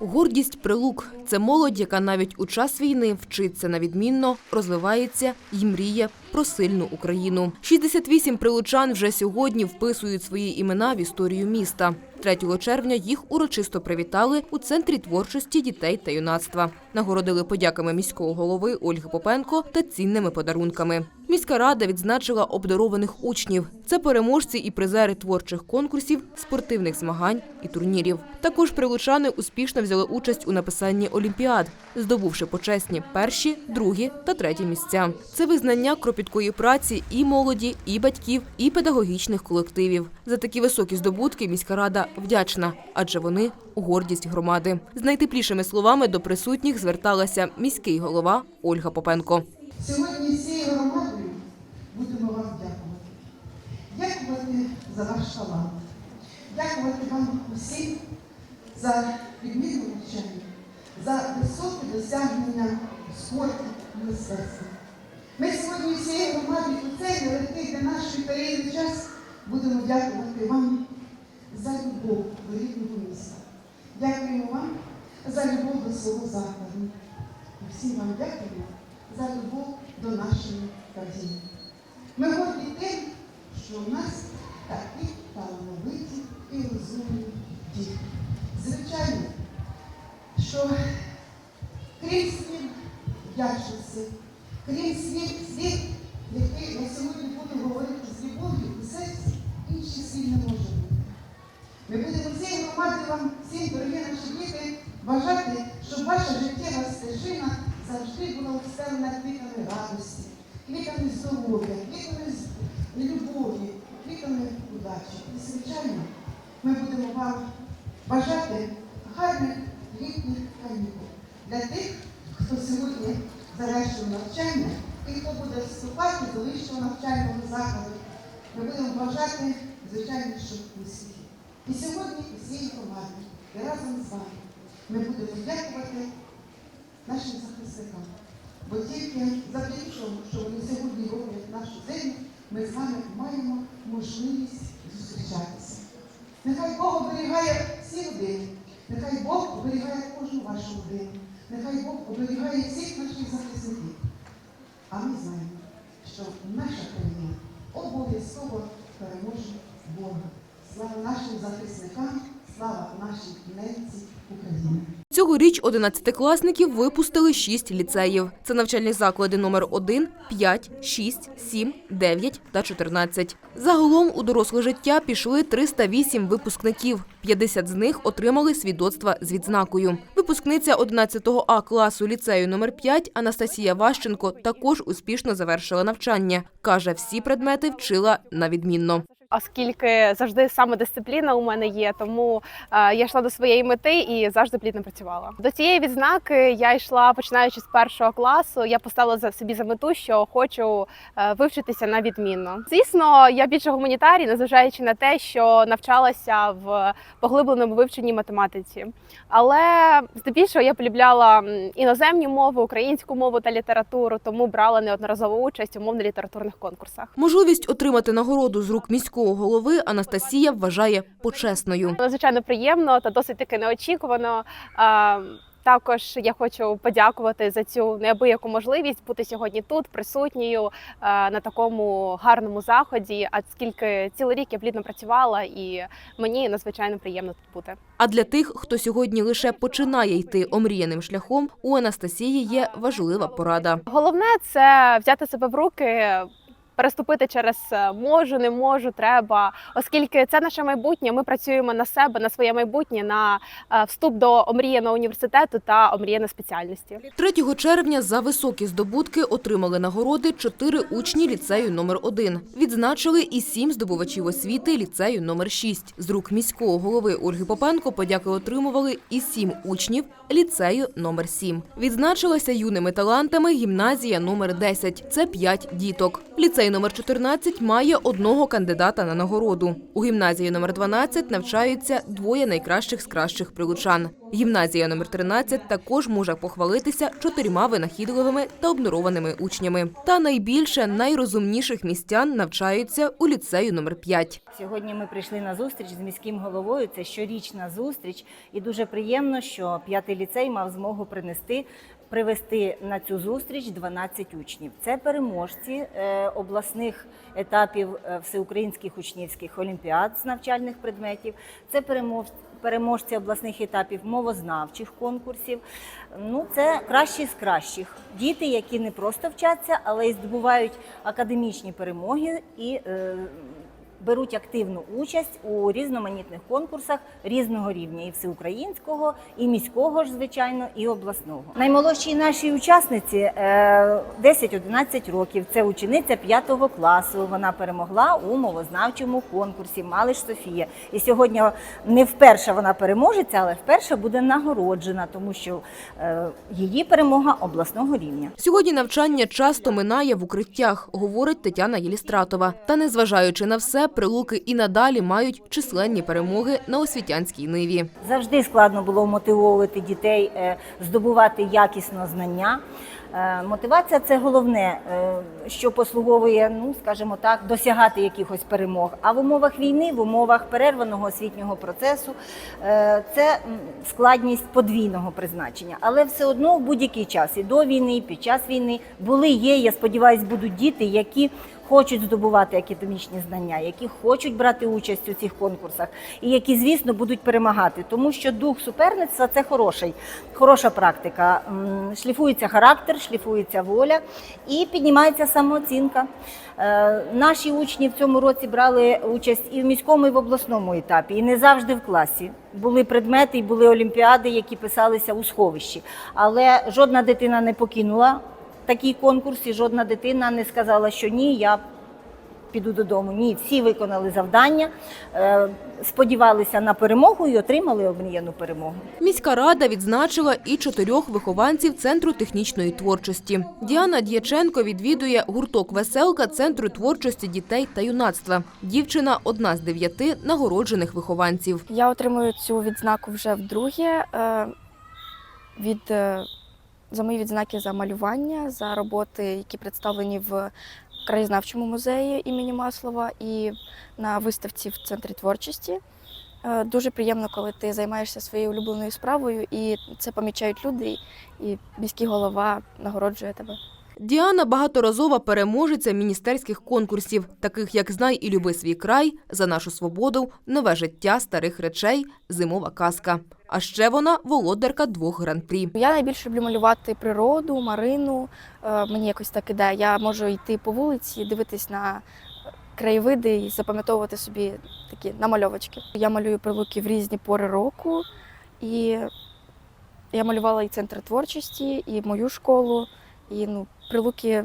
Гордість прилук це молодь, яка навіть у час війни вчиться на відмінно, розвивається і мріє про сильну Україну. 68 прилучан вже сьогодні вписують свої імена в історію міста. 3 червня їх урочисто привітали у центрі творчості дітей та юнацтва. Нагородили подяками міського голови Ольги Попенко та цінними подарунками. Міська рада відзначила обдарованих учнів. Це переможці і призери творчих конкурсів, спортивних змагань і турнірів. Також прилучани успішно взяли участь у написанні олімпіад, здобувши почесні перші, другі та треті місця. Це визнання кропіткої праці і молоді, і батьків, і педагогічних колективів. За такі високі здобутки міська рада вдячна, адже вони гордість громади. З найтеплішими словами до присутніх зверталася міський голова Ольга Попенко. Сьогодні всією громадою будемо вам дякувати. Дякувати за ваш талант. Дякувати вам усім за відмінне навчання, за високі досягнення в спорті і мистецтві. Ми сьогодні всією громадою у цей нелегкий для нашої країни час будемо дякувати вам за любов до рідного міста. Дякуємо вам за любов до свого закладу. І всім вам дякуємо за любов до нашої країни. Ми горді тим, що в нас такі талановиті і розумні діти. Звичайно, що крім слів вдячності, крім слів, слів, які я сьогодні буду говорити з любов'ю у серці, інші слів не може бути. Ми будемо всією громадою вам всім, дорогі наші діти, бажати, щоб ваша життєва стежина завжди була обстелена квітами радості, квітами здоров'я, квітами любові, квітами удачі. І, звичайно, ми будемо вам бажати гарних літніх канікул для тих, хто сьогодні завершив навчання і хто буде вступати до вищого навчального закладу. Ми будемо бажати, звичайно, щоб успіхів. І сьогодні усією командою і разом з вами ми будемо дякувати нашим захисникам. Бо тільки завдяки тому, що вони сьогодні роблять нашу землю, ми з вами маємо можливість зустрічатися. Нехай Бог оберігає всі родини, нехай Бог оберігає кожну вашу родину, нехай Бог оберігає всіх наших захисників. А ми знаємо, що наша країна обов'язково переможе Бога. Слава нашим захисникам, слава нашій ненці України. Цьогоріч одинадцятикласників випустили шість ліцеїв. Це навчальні заклади номер 1, 5, 6, 7, 9 та 14. Загалом у доросле життя пішли 308 випускників. 50 з них отримали свідоцтва з відзнакою. Випускниця 11 А класу ліцею номер 5 Анастасія Ващенко також успішно завершила навчання. Каже, всі предмети вчила на відмінно. Оскільки завжди самодисципліна у мене є, тому е, я йшла до своєї мети і завжди плідно працювала. До цієї відзнаки я йшла починаючи з першого класу. Я поставила за собі за мету, що хочу е, вивчитися на відмінно. Звісно, я більше гуманітарій, незважаючи на те, що навчалася в поглибленому вивченні математиці. Але здебільшого я полюбляла іноземні мови, українську мову та літературу, тому брала неодноразову участь у мовно-літературних конкурсах. Можливість отримати нагороду з рук міського голови Анастасія вважає почесною. Надзвичайно приємно та досить таки неочікувано. Також я хочу подякувати за цю неабияку можливість бути сьогодні тут, присутньою на такому гарному заході. А скільки цілий рік я плідно працювала, і мені надзвичайно приємно тут бути. А для тих, хто сьогодні лише починає йти омріяним шляхом, у Анастасії є важлива порада. Головне це взяти себе в руки. Переступити через е, можу, не можу, треба, оскільки це наше майбутнє. Ми працюємо на себе, на своє майбутнє, на е, вступ до омріяного університету та омріяної спеціальності. 3 червня за високі здобутки отримали нагороди чотири учні ліцею номер 1 Відзначили і сім здобувачів освіти ліцею номер 6 З рук міського голови Ольги Попенко подяки отримували і сім учнів ліцею номер 7 Відзначилася юними талантами гімназія номер 10 Це п'ять діток. Ліцей номер 14 має одного кандидата на нагороду. У гімназії номер 12 навчаються двоє найкращих з кращих прилучан. Гімназія номер 13 також може похвалитися чотирма винахідливими та обдарованими учнями. Та найбільше найрозумніших містян навчаються у ліцею номер 5. Сьогодні ми прийшли на зустріч з міським головою. Це щорічна зустріч, і дуже приємно, що п'ятий ліцей мав змогу принести. Привести на цю зустріч 12 учнів. Це переможці е, обласних етапів е, всеукраїнських учнівських олімпіад з навчальних предметів. Це переможці, обласних етапів мовознавчих конкурсів. Ну, це кращі з кращих. Діти, які не просто вчаться, але й здобувають академічні перемоги і е, беруть активну участь у різноманітних конкурсах різного рівня і всеукраїнського, і міського ж, звичайно, і обласного. Наймолодшій нашій учасниці е, 10-11 років. Це учениця 5 класу. Вона перемогла у мовознавчому конкурсі Малиш Софія. І сьогодні не вперше вона переможеться, але вперше буде нагороджена, тому що е, її перемога обласного рівня. Сьогодні навчання часто минає в укриттях, говорить Тетяна Єлістратова. Та незважаючи на все, прилуки і надалі мають численні перемоги на освітянській ниві. Завжди складно було мотивовувати дітей е, здобувати якісно знання. Е, Мотивація це головне, е, що послуговує, ну скажімо так, досягати якихось перемог. А в умовах війни, в умовах перерваного освітнього процесу, це складність подвійного призначення. Але все одно в будь-який час і до війни, і під час війни були, є. Я сподіваюся, будуть діти, які хочуть здобувати академічні знання, які хочуть брати участь у цих конкурсах, і які, звісно, будуть перемагати, тому що дух суперництва це хороший, хороша практика. Шліфується характер, шліфується воля і піднімається самооцінка. Е, Наші учні в цьому році брали участь і в міському, і в обласному етапі, і не завжди в класі. Були предмети і були олімпіади, які писалися у сховищі. Але жодна дитина не покинула такий конкурс, і жодна дитина не сказала, що ні, я піду додому. Ні, всі виконали завдання, е, сподівалися на перемогу і отримали обмріяну перемогу. Міська рада відзначила і чотирьох вихованців Центру технічної творчості. Діана Д'яченко відвідує гурток «Веселка» Центру творчості дітей та юнацтва. Дівчина – одна з дев'яти нагороджених вихованців. Я отримую цю відзнаку вже вдруге е, від, е, за мої відзнаки за малювання, за роботи, які представлені в краєзнавчому музеї імені Маслова і на виставці в центрі творчості. Е, Дуже приємно, коли ти займаєшся своєю улюбленою справою, і це помічають люди, і міський голова нагороджує тебе. Діана – багаторазова переможеця міністерських конкурсів, таких як «Знай і люби свій край», «За нашу свободу», «Нове життя старих речей», «Зимова казка». А ще вона – володарка двох гран-прі. Я найбільше люблю малювати природу, марину. Е, Мені якось так іде. Я можу йти по вулиці, дивитись на краєвиди і запам'ятовувати собі такі намальовочки. Я малюю прилуки в різні пори року, і я малювала і центр творчості, і мою школу, і ну, прилуки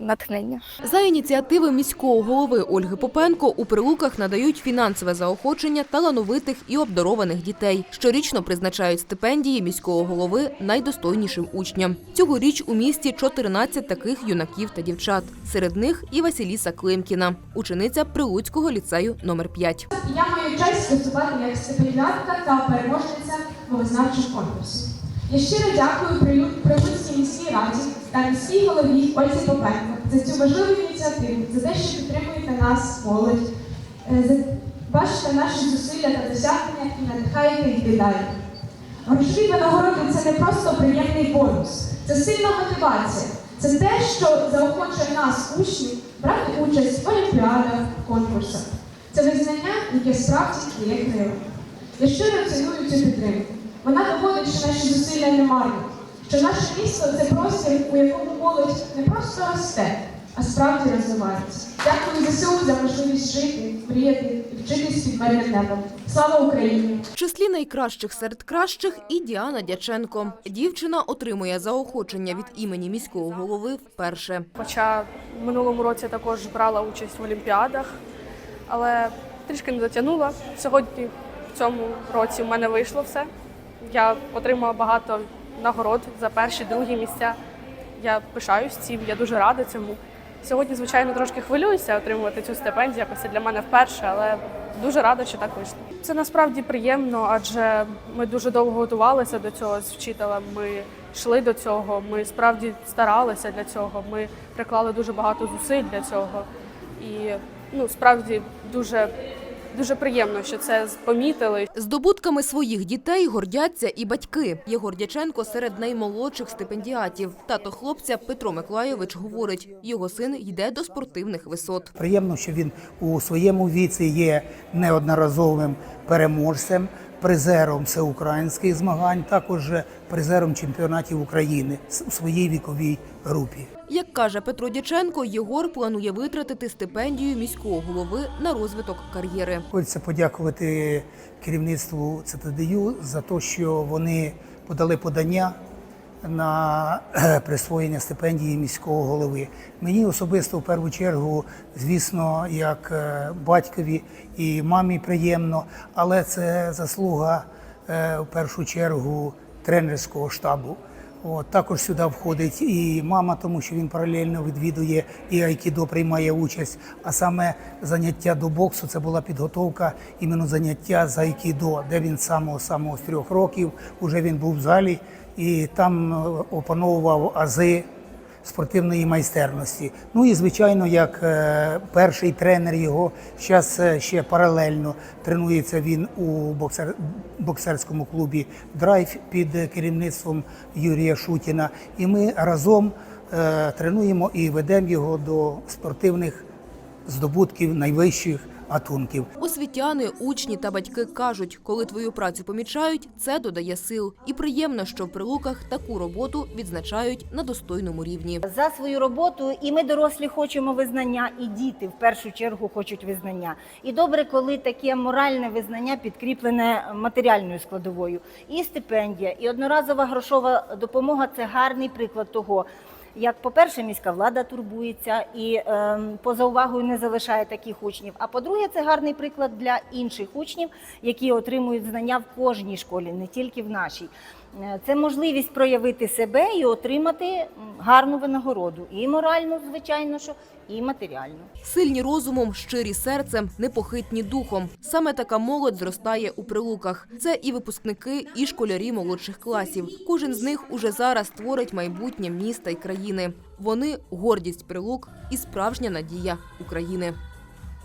натхнення. За ініціативи міського голови Ольги Попенко у Прилуках надають фінансове заохочення талановитих і обдарованих дітей. Щорічно призначають стипендії міського голови найдостойнішим учням. Цьогоріч у місті 14 таких юнаків та дівчат. Серед них і Василіса Климкіна, учениця Прилуцького ліцею номер 5. Я маю честь виступати як стипендіатка та переможниця мовознавчого конкурсу. Я щиро дякую Прилю- міській раді та міській голові Ользі Попенко за цю важливу ініціативу, за те, що підтримуєте нас, молодь, е, за бачите наші зусилля та досягнення і надихаєте йти далі. Грошові винагороди це не просто приємний бонус, це сильна мотивація. Це те, що заохочує нас, учнів, брати участь в олімпіадах, конкурсах. Це визнання, яке справді є крилом. Я щиро ціную цю підтримку. Вона доводить, що наші зусилля не марні, що наше місто це простір, у якому молодь не просто росте, а справді розвивається. Дякую ЗСУ за можливість жити, мріяти і вчитись під мирним небом. Слава Україні! В числі найкращих серед кращих і Діана Дяченко. Дівчина отримує заохочення від імені міського голови вперше. Хоча в минулому році також брала участь в олімпіадах, але трішки не дотягнула. Сьогодні в цьому році в мене вийшло все. Я отримала багато нагород за перші, другі місця. Я пишаюсь цим, я дуже рада цьому. Сьогодні, звичайно, трошки хвилююся отримувати цю стипендію. Якось це для мене вперше, але дуже рада, що так вийшло. Це насправді приємно, адже ми дуже довго готувалися до цього з вчителем. Ми йшли до цього. Ми справді старалися для цього. Ми приклали дуже багато зусиль для цього. І ну справді дуже дуже приємно, що це помітили, Здобутками своїх дітей гордяться і батьки. Єгор Дяченко серед наймолодших стипендіатів. Тато хлопця Петро Миколайович говорить, його син йде до спортивних висот. Приємно, що він у своєму віці є неодноразовим переможцем, призером всеукраїнських змагань, також призером чемпіонатів України у своїй віковій групі. Як каже Петро Дяченко, Єгор планує витратити стипендію міського голови на розвиток кар'єри. Хочеться подякувати керівництву ЦТДЮ за те, що вони подали подання на е, присвоєння стипендії міського голови. Мені особисто в першу чергу, звісно, як е, батькові і мамі приємно, але це заслуга е, в першу чергу тренерського штабу. От, також сюди входить і мама, тому що він паралельно відвідує і айкідо приймає участь. А саме заняття до боксу це була підготовка іменно заняття з айкідо, де він з самого самого з трьох років вже він був в залі і там е, опановував ази спортивної майстерності. Ну і звичайно, як е, перший тренер його зараз ще паралельно тренується він у боксер, боксерському клубі Драйв під е, керівництвом Юрія Шутіна. І ми разом е, тренуємо і ведемо його до спортивних здобутків найвищих гатунків. Освітяни, учні та батьки кажуть, коли твою працю помічають, це додає сил. І приємно, що в прилуках таку роботу відзначають на достойному рівні. За свою роботу і ми дорослі хочемо визнання, і діти в першу чергу хочуть визнання. І добре, коли таке моральне визнання підкріплене матеріальною складовою. І стипендія, і одноразова грошова допомога це гарний приклад того. Як, по-перше, міська влада турбується і е, поза увагою не залишає таких учнів. А по-друге, це гарний приклад для інших учнів, які отримують знання в кожній школі, не тільки в нашій. Е, Це можливість проявити себе і отримати гарну винагороду, і моральну, звичайно, що, і матеріальну. Сильні розумом, щирі серцем, непохитні духом. Саме така молодь зростає у прилуках. Це і випускники, і школярі молодших класів. Кожен з них уже зараз творить майбутнє міста і країни. Вони гордість прилук і справжня надія України.